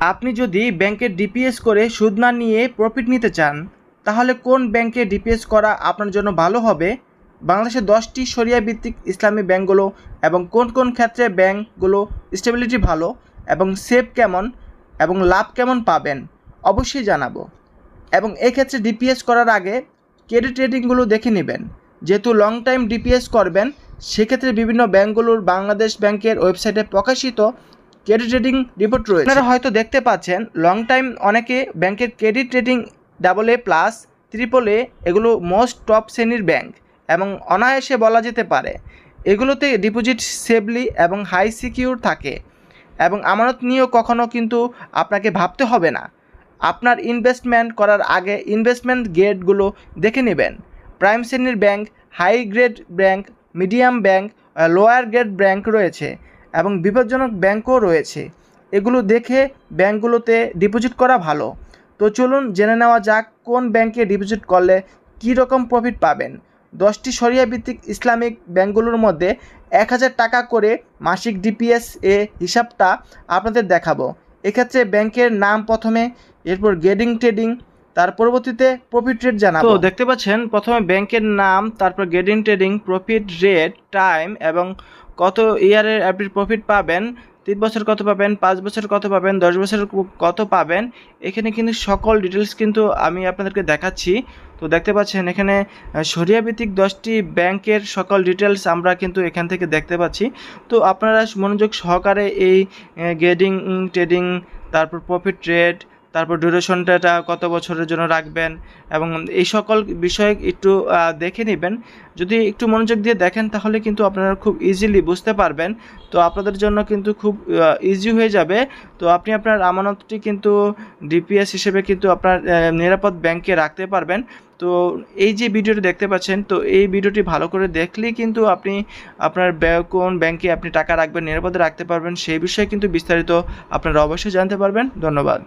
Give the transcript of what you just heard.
আপনি যদি ব্যাংকে ডিপিএস করে সুদ না নিয়ে প্রফিট নিতে চান, তাহলে কোন ব্যাংকে ডিপিএস করা আপনার জন্য ভালো হবে? বাংলাদেশের দশটি সরিয়া ভিত্তিক ইসলামী ব্যাংকগুলো এবং কোন কোন ক্ষেত্রে ব্যাংকগুলো স্টেবিলিটি ভালো এবং সেফ কেমন এবং লাভ কেমন পাবেন অবশ্যই জানাব। এবং এক্ষেত্রে ডিপিএস করার আগে ক্রেডিট রেটিংগুলো দেখে নেবেন। যেহেতু লং টাইম ডিপিএস করবেন, সেক্ষেত্রে বিভিন্ন ব্যাংকগুলোর বাংলাদেশ ব্যাংকের ওয়েবসাইটে প্রকাশিত ক্রেডিট রেটিং রিপোর্ট রয়েছে। আপনারা হয়তো দেখতে পাচ্ছেন লং টাইম অনেকে ব্যাংকের credit rating double A plus triple A এগুলো মোস্ট টপ শ্রেণির ব্যাংক এবং অনায়াসে বলা যেতে পারে। এগুলোতে ডিপোজিট সেফলি এবং হাই সিকিউর থাকে এবং আমানত নিয়েও কখনও কিন্তু আপনাকে ভাবতে হবে না। আপনার ইনভেস্টমেন্ট করার আগে ইনভেস্টমেন্ট গ্রেডগুলো দেখে নেবেন। প্রাইম শ্রেণির bank high grade bank medium bank lower grade bank রয়েছে। এবং বিপজ্জনক ব্যাংকও রয়েছে। এগুলো দেখে ব্যাংকগুলোতে ডিপোজিট করা ভালো। তো চলুন জেনে নেওয়া যাক কোন ব্যাংকে ডিপোজিট করলে কী রকম প্রফিট পাবেন। দশটি সরিয়া ভিত্তিক ইসলামিক ব্যাংকগুলোর মধ্যে এক হাজার টাকা করে মাসিক ডিপিএস এ হিসাবটা আপনাদের দেখাবো। এক্ষেত্রে ব্যাংকের নাম প্রথমে, এরপর গেডিং, ট্রেডিং, তার পরবর্তীতে প্রফিট রেট জানাব। তো দেখতে পাচ্ছেন, প্রথমে ব্যাংকের নাম, তারপর গেডিং, ট্রেডিং প্রফিট রেট টাইম এবং কত ইয়ারের আপনি প্রফিট পাবেন, তিন বছর কত পাবেন, পাঁচ বছর কত পাবেন, দশ বছর কত পাবেন, এখানে কিন্তু সকল ডিটেলস কিন্তু আমি আপনাদেরকে দেখাচ্ছি। তো দেখতে পাচ্ছেন এখানে সরিয়া ভিত্তিক দশটি ব্যাংকের সকল ডিটেলস আমরা কিন্তু এখান থেকে দেখতে পাচ্ছি। তো আপনারা মনোযোগ সহকারে এই গেডিং ট্রেডিং তারপর প্রফিট রেট তারপর ডিউরেশনটা কত বছরের জন্য রাখবেন এবং এই সকল বিষয়ে একটু দেখে নেবেন। যদি একটু মনোযোগ দিয়ে দেখেন তাহলে কিন্তু আপনারা খুব ইজিলি বুঝতে পারবেন। তো আপনাদের জন্য কিন্তু খুব ইজি হয়ে যাবে। তো আপনি আপনার আমানতটি কিন্তু ডিপিএস হিসেবে কিন্তু আপনার নিরাপদ ব্যাংকে রাখতে পারবেন। তো এই যে ভিডিওটি দেখতে পাচ্ছেন, তো এই ভিডিওটি ভালো করে দেখলেই কিন্তু আপনি আপনার কোন ব্যাংকে আপনি টাকা রাখবেন, নিরাপদে রাখতে পারবেন, সেই বিষয়ে কিন্তু বিস্তারিত আপনারা অবশ্যই জানতে পারবেন। ধন্যবাদ।